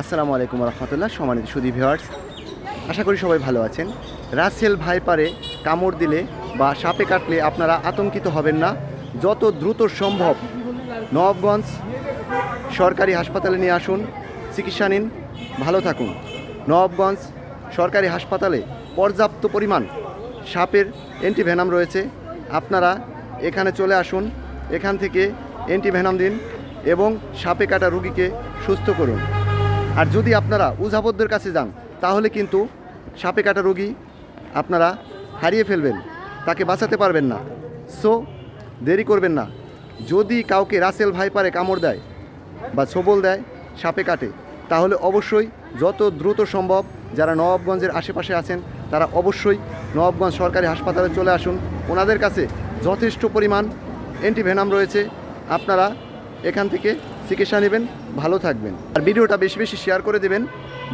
আসসালামু আলাইকুম রহমতুল্লাহ সম্মানিত সুদী ভিউয়ার্স। আশা করি সবাই ভালো আছেন। রাসেল ভাইপারে কামড় দিলে বা সাপে কাটলে আপনারা আতঙ্কিত হবেন না। যত দ্রুত সম্ভব নবাবগঞ্জ সরকারি হাসপাতালে নিয়ে আসুন, চিকিৎসা নিন, ভালো থাকুন। নবাবগঞ্জ সরকারি হাসপাতালে পর্যাপ্ত পরিমাণ সাপের অ্যান্টিভেনাম রয়েছে। আপনারা এখানে চলে আসুন, এখান থেকে অ্যান্টিভেনাম দিন এবং সাপে কাটা রুগীকে সুস্থ করুন। আর যদি আপনারা উজাবদ্ধের কাছে যান, তাহলে কিন্তু সাপে কাটা রোগী আপনারা হারিয়ে ফেলবেন। তাকে বাঁচাতে পারবেন না। সো, দেরি করবেন না। যদি কাউকে রাসেল ভাইপারে কামড় দেয় বা ছবল দেয়, সাপে কাটে, তাহলে অবশ্যই যত দ্রুত সম্ভব যারা নবাবগঞ্জের আশেপাশে আছেন, তারা অবশ্যই নবাবগঞ্জ সরকারি হাসপাতালে চলে আসুন। ওনাদের কাছে যথেষ্ট পরিমাণ অ্যান্টিভেনাম রয়েছে। আপনারা এখান থেকে চিকিৎসা নেবেন, ভালো থাকবেন। আর ভিডিওটা বেশি বেশি শেয়ার করে দেবেন,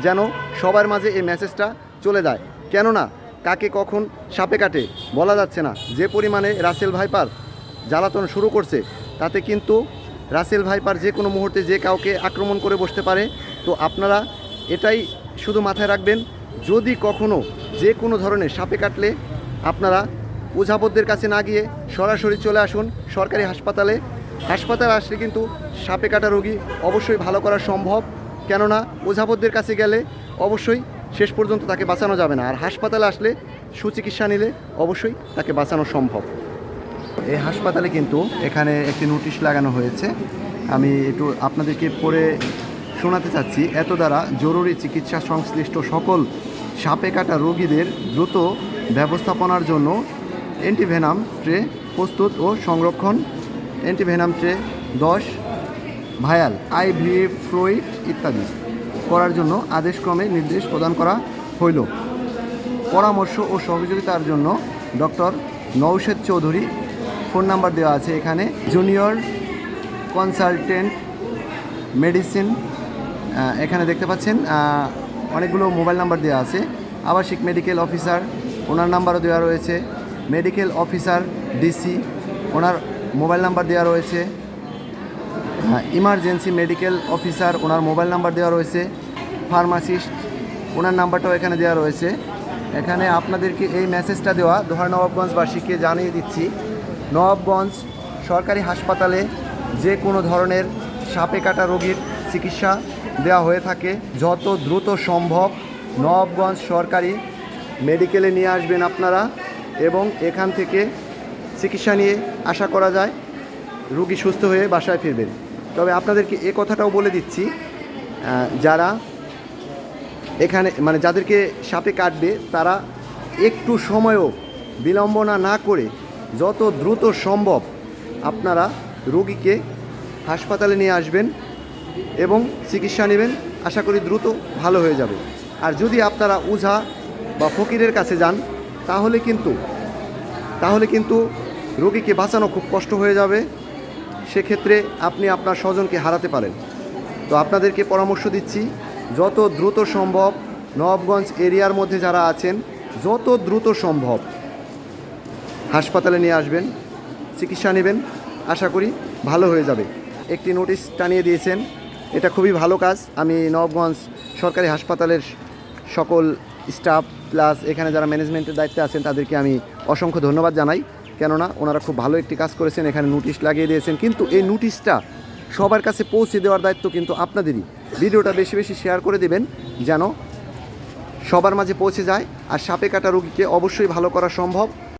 যেন সবার মাঝে এই মেসেজটা চলে যায়। কেননা, কাকে কখন সাপে কাটে বলা যাচ্ছে না। যে পরিমাণে রাসেল ভাইপার জ্বালাতন শুরু করছে, তাতে কিন্তু রাসেল ভাইপার যে কোনো মুহূর্তে যে কাউকে আক্রমণ করে বসতে পারে। তো আপনারা এটাই শুধু মাথায় রাখবেন, যদি কখনো যে কোনো ধরনের সাপে কাটলে আপনারা ওঝাবদ্দের কাছে না গিয়ে সরাসরি চলে আসুন সরকারি হাসপাতালে। হাসপাতালে আসলে কিন্তু সাপে কাটা রোগী অবশ্যই ভালো করা সম্ভব। কেননা ওঝাবদ্দের কাছে গেলে অবশ্যই শেষ পর্যন্ত তাকে বাঁচানো যাবে না। আর হাসপাতালে আসলে সুচিকিৎসা নিলে অবশ্যই তাকে বাঁচানো সম্ভব। এই হাসপাতালে কিন্তু এখানে একটি নোটিশ লাগানো হয়েছে। আমি একটু আপনাদেরকে পড়ে শোনাতে চাচ্ছি। এত দ্বারা জরুরি চিকিৎসা সংশ্লিষ্ট সকল সাপে কাটা রোগীদের দ্রুত ব্যবস্থাপনার জন্য অ্যান্টিভেনাম ট্রে প্রস্তুত ও সংরক্ষণ অ্যান্টিভেনাম ট্রে, দশ, ভায়াল আইভি ফ্লুইড ইত্যাদি করার জন্য আদেশক্রমে নির্দেশ প্রদান করা হইল। পরামর্শ ও সহযোগিতার জন্য doctor Naushed Chowdhury phone number দেওয়া আছে এখানে। জুনিয়র কনসালটেন্ট মেডিসিন এখানে দেখতে পাচ্ছেন অনেকগুলো মোবাইল নাম্বার দেওয়া আছে। আবাসিক মেডিকেল অফিসার, ওনার নাম্বারও দেওয়া রয়েছে। মেডিকেল অফিসার, ডিসি, ওনার মোবাইল নাম্বার দেওয়া রয়েছে। ইমার্জেন্সি মেডিকেল অফিসার ওনার মোবাইল নাম্বার দেওয়া রয়েছে। ফার্মাসিস্ট ওনার নাম্বারটাও এখানে দেওয়া রয়েছে। এখানে আপনাদেরকে এই মেসেজটা দেওয়া দোহার নবাবগঞ্জবাসীকে জানিয়ে দিচ্ছি। নবাবগঞ্জ সরকারি হাসপাতালে যে কোনো ধরনের সাপে কাটা রোগীর চিকিৎসা দেওয়া হয়ে থাকে। যত দ্রুত সম্ভব নবাবগঞ্জ সরকারি মেডিকেলে নিয়ে আসবেন আপনারা এবং এখান থেকে চিকিৎসা নিয়ে আশা করা যায় রুগী সুস্থ হয়ে বাসায় ফিরবেন। তবে আপনাদেরকে এ কথাটাও বলে দিচ্ছি যারা এখানে মানে যাদেরকে সাপে কাটবে, তারা একটু সময়ও বিলম্বনা না করে যত দ্রুত সম্ভব আপনারা রোগীকে হাসপাতালে নিয়ে আসবেন এবং চিকিৎসা নেবেন। আশা করি দ্রুত ভালো হয়ে যাবে। আর যদি আপনারা উঝা বা ফকিরের কাছে যান, তাহলে কিন্তু তাহলে কিন্তু রোগীকে বাঁচানো খুব কষ্ট হয়ে যাবে। সেক্ষেত্রে আপনি আপনার স্বজনকে হারাতে পারেন। তো আপনাদেরকে পরামর্শ দিচ্ছি, যত দ্রুত সম্ভব নবাবগঞ্জ এরিয়ার মধ্যে যারা আছেন, যত দ্রুত সম্ভব হাসপাতালে নিয়ে আসবেন, চিকিৎসা নেবেন। আশা করি ভালো হয়ে যাবে। একটি নোটিশ টানিয়ে দিয়েছেন, এটা খুবই ভালো কাজ। আমি নবাবগঞ্জ সরকারি হাসপাতালের সকল স্টাফ প্লাস এখানে যারা ম্যানেজমেন্টের দায়িত্বে আছেন, তাদেরকে আমি অসংখ্য ধন্যবাদ জানাই। কেননা ওনারা খুব ভালো একটি কাজ করেছেন, এখানে নোটিশ লাগিয়ে দিয়েছেন। কিন্তু এই নোটিশটা সবার কাছে পৌঁছে দেওয়ার দায়িত্ব কিন্তু আপনাদেরই। ভিডিওটা বেশি বেশি শেয়ার করে দেবেন, যেন সবার মাঝে পৌঁছে যায়। আর সাপে কাটা রোগীকে অবশ্যই ভালো করা সম্ভব।